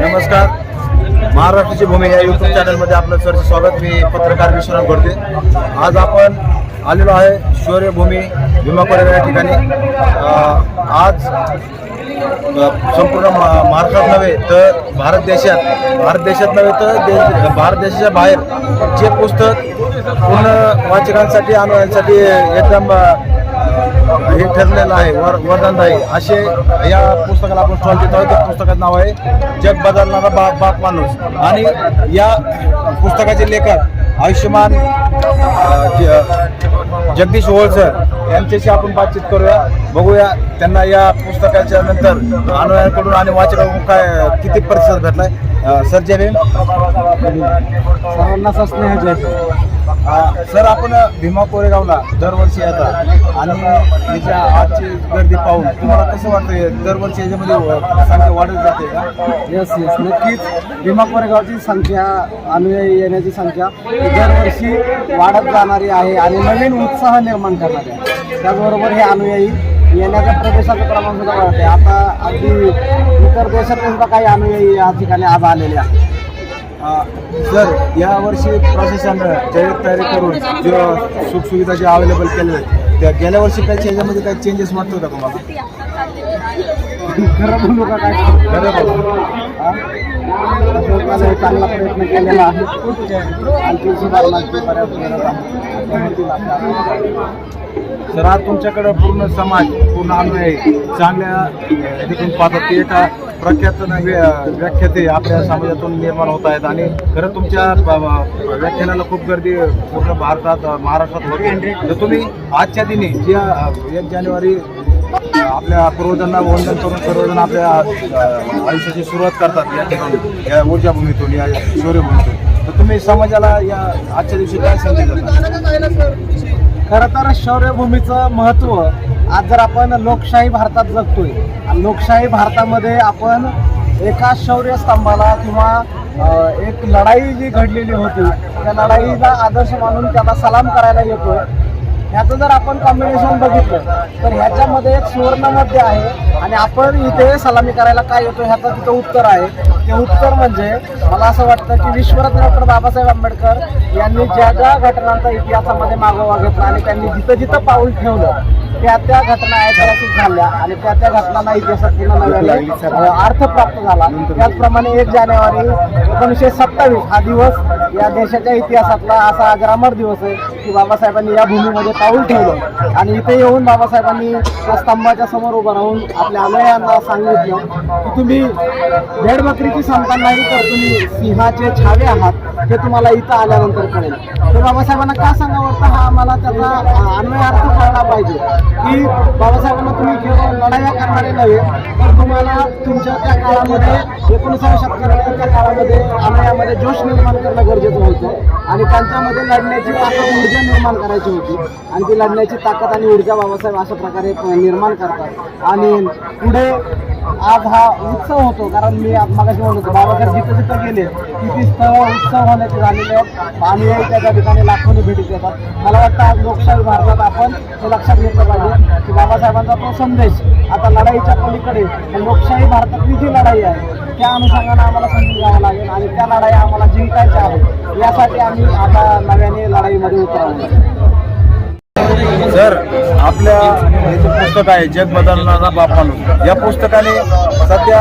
नमस्कार. महाराष्ट्राची भूमी या युट्यूब चॅनलमध्ये आपलं सरचं स्वागत. मी पत्रकार विश्वनाथ गोडके. आज आपण आलेलो आहे शौर्यभूमी भीमा कॉलेज या ठिकाणी. आज संपूर्ण महाराष्ट्रात नव्हे तर भारत देशात भारत देशात नव्हे तर देश भारत देशाच्या बाहेर जे पुस्तक पूर्ण वाचकांसाठी अनुयायांसाठी एकदम हे ठरलेलं आहे. वर वरदानदायी. असे या पुस्तकाला आपण स्टॉल देत आहोत त्या पुस्तकाचं नाव आहे. जग बदलणारा बाप बाप माणूस. आणि या पुस्तकाचे लेखक आयुष्यमान ज- जगदीश होळसर यांच्याशी आपण बातचीत करूया. बघूया त्यांना या पुस्तकाच्या नंतर अनुयायांकडून आणि वाचकाकडून काय किती प्रतिसाद भेटलाय. आहे सर जय सर्वांना स्नेह जय सर आपण भीमा कोरेगावला दरवर्षी येतात आणि त्याच्या आजची गर्दी पाहून तुम्हाला कसं वाटतं दरवर्षी याच्यामध्ये संख्या वाढत जाते का? येस येस नक्कीच. भीमा कोरेगावची संख्या अनुयायी येण्याची संख्या दरवर्षी वाढत जाणारी आहे आणि नवीन उत्साह निर्माण करणारी आहे. त्याचबरोबर हे अनुयायी येण्याच्या प्रदेशाचं प्रमाण सुद्धा वाढते. आता अगदी इतर देशातून सुद्धा काही अनुयायी या ठिकाणी आज आलेले आहेत. सर यावर्षी प्रशासनानं जाहीर तयारी करून जो सुखसुविधा जे अवेलेबल केलेल्या आहेत त्या गेल्या वर्षी काही याच्यामध्ये काही चेंजेस वाटतो का तुम्हाला खरं बोलू का काय? खरं बोला. चांगला प्रयत्न केलेला आहे. आणखी सुधारणाची बऱ्याच सर आज तुमच्याकडे पूर्ण समाज पूर्ण अनुयायी चांगल्या पाहतात की एका प्रख्यात व्य- व्याख्याते आपल्या समाजातून निर्माण होत आहेत. आणि खरं तुमच्या व्याख्यानाला खूप गर्दी पूर्ण भारतात महाराष्ट्रात होते तर तुम्ही आजच्या दिनी ज्या एक जानेवारी आपल्या पूर्वजांना वंदन करून सर्वजण आपल्या आयुष्याची सुरुवात करतात या ठिकाणी या ऊर्जाभूमीतून या शौर्यभूमीतून तर तुम्ही समाजाला या आजच्या दिवशी काय संदेश खरं तर शौर्यभूमीचं महत्त्व आज जर आपण लोकशाही भारतात जगतोय लोकशाही भारतामध्ये आपण एका शौर्य स्तंभाला किंवा एक लढाई जी घडलेली होती त्या लढाईला आदर्श मानून त्याला सलाम करायला येतोय. ह्याचं जर आपण कॉम्बिनेशन बघितलं तर ह्याच्यामध्ये एक सुवर्णमध्ये आहे आणि आपण इथे सलामी करायला काय येतो ह्याचं तिथं उत्तर आहे. ते उत्तर म्हणजे मला असं वाटतं की विश्वरत्न डॉक्टर बाबासाहेब आंबेडकर यांनी ज्या ज्या घटनांचा इतिहासामध्ये मागोवा घेतला आणि त्यांनी जिथं जिथं पाऊल ठेवलं त्या त्या घटना ऐतिहासिक झाल्या आणि त्या त्या घटनांना इतिहासात पुन्हा नव्याने अ, अर्थ प्राप्त झाला. त्याचप्रमाणे एक जानेवारी एकोणीसशे सत्तावीस हा दिवस या देशाच्या इतिहासातला असा अग्रामर दिवस आहे. की बाबासाहेबांनी या भूमीमध्ये पाऊल ठेवलं. आणि इथे येऊन बाबासाहेबांनी त्या स्तंभाच्या समोर उभं राहून आपल्या अनुयायांना सांगितलं की तुम्ही भेडबकरीची संतान नाही तर तुम्ही सिंहाचे छावे आहात. हे तुम्हाला इथं आल्यानंतर कळेल. तर बाबासाहेबांना का सांगावं वाटतं? हा आम्हाला त्याचा अन्वयार्थ कळला पाहिजे. की बाबासाहेबांना तुम्ही केवळ लढाया करणारे नव्हे तर तुम्हाला तुमच्या त्या काळामध्ये एकोणीसाव्या शतकाच्या त्या काळामध्ये अन्वयामध्ये जोश निर्माण करणं गरजेचं होतं. आणि त्यांच्यामध्ये लढण्याची ताकद ऊर्जा निर्माण करायची होती. आणि ती लढण्याची ताकद आणि ऊर्जा बाबासाहेब अशा प्रकारे निर्माण करतात. आणि पुढे आज हा उत्सव होतो कारण मी मागाशी म्हणत होतो बाबासाहेब जिथं जिथं गेले. तिथे स्थळ उत्सव होण्याचे झालेले आहेत. आणि त्या ठिकाणी लाखोनी भेटी देतात. मला वाटतं आज लोकशाही भारतात आपण हे लक्षात घेतलं पाहिजे की बाबासाहेबांचा तो संदेश आता लढाईच्या पलीकडे लोकशाही भारतातली जी लढाई आहे त्या अनुषंगानं आम्हाला समजून घ्यावं लागेल आणि त्या लढाई आम्हाला जिंकायच्या आहेत. यासाठी आम्ही आता नव्याने लढाईमध्ये उतरावं लागेल सर आपल्या जे पुस्तक आहे जग बदलणारा बाप माणूस या पुस्तकाने सध्या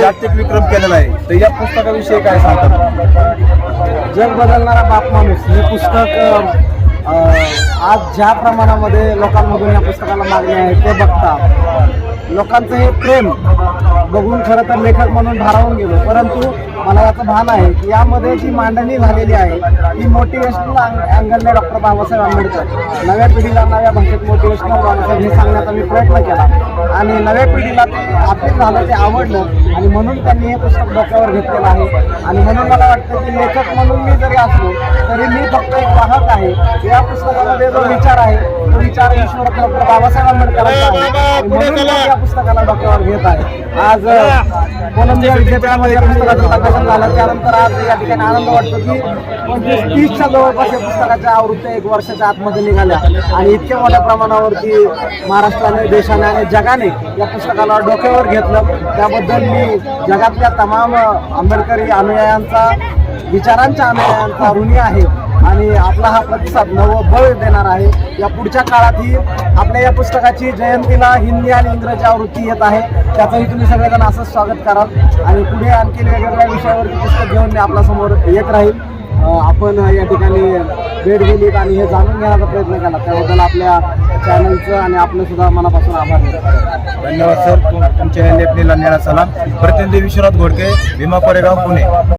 जागतिक विक्रम केलेला आहे. तर या पुस्तकाविषयी काय सांगतात जग बदलणारा बाप माणूस हे पुस्तक आज ज्या प्रमाणामध्ये लोकांमधून या पुस्तकाला मागणी आहे ते बघता. लोकांचं हे प्रेम बघून खरं तर लेखक म्हणून भारावून गेलो. परंतु मला याचं भान आहे की यामध्ये जी मांडणी झालेली आहे ती मोटिवेशनल अँगलने डॉक्टर बाबासाहेब आंबेडकर. नव्या पिढीला नव्या भाषेत मोटिवेशनल बाबासाहेब हे सांगण्याचा मी प्रयत्न केला. आणि नव्या पिढीला ते अपील झालं ते आवडलं. आणि म्हणून त्यांनी हे पुस्तक डोक्यावर घेतलेलं आहे. आणि म्हणून मला वाटतं की लेखक म्हणून मी जरी असलो तरी मी फक्त एक वाहक आहे. या पुस्तकामध्ये जो विचार आहे तो विचार ईश्वर डॉक्टर बाबासाहेब पुस्तकाला डोक्यावर घेत आहे. आज कोलंबिया विद्यापीठामध्ये पुस्तकाचं प्रकाशन झालं. त्यानंतर आज या ठिकाणी आनंद वाटतो की पंचवीस तीसच्या जवळपास या पुस्तकाच्या आवृत्त्या एक वर्षाच्या आतमध्ये निघाल्या. आणि इतक्या मोठ्या प्रमाणावरती महाराष्ट्राने देशाने आणि जगाने या पुस्तकाला डोक्यावर घेतलं. त्याबद्दल मी जगातल्या तमाम आंबेडकरी अनुयायांचा विचारांच्या अनुयायांचा ऋणी आहे. आणि आपला हा प्रतिसाद नवं बळ देणार आहे. या पुढच्या काळातही आपल्या या पुस्तकाची जयंतीला हिंदी आणि इंग्रजी आवृत्ती येत आहे. त्याचंही तुम्ही सगळेजण असंच स्वागत कराल. आणि पुढे आणखी वेगवेगळ्या विषयावरती पुस्तक घेऊन मी आपल्यासमोर येत राहील. आपण या ठिकाणी भेट दिलीत आणि हे जाणून घेण्याचा प्रयत्न केला. त्याबद्दल आपल्या चॅनलचं आणि आपलं सुद्धा मनापासून आभार धन्यवाद सर. तुम- तुमच्या लेपणीला नेला सलाम. प्रतिनिधी विश्वनाथ घोडके भीमा कोरेगाव पुणे.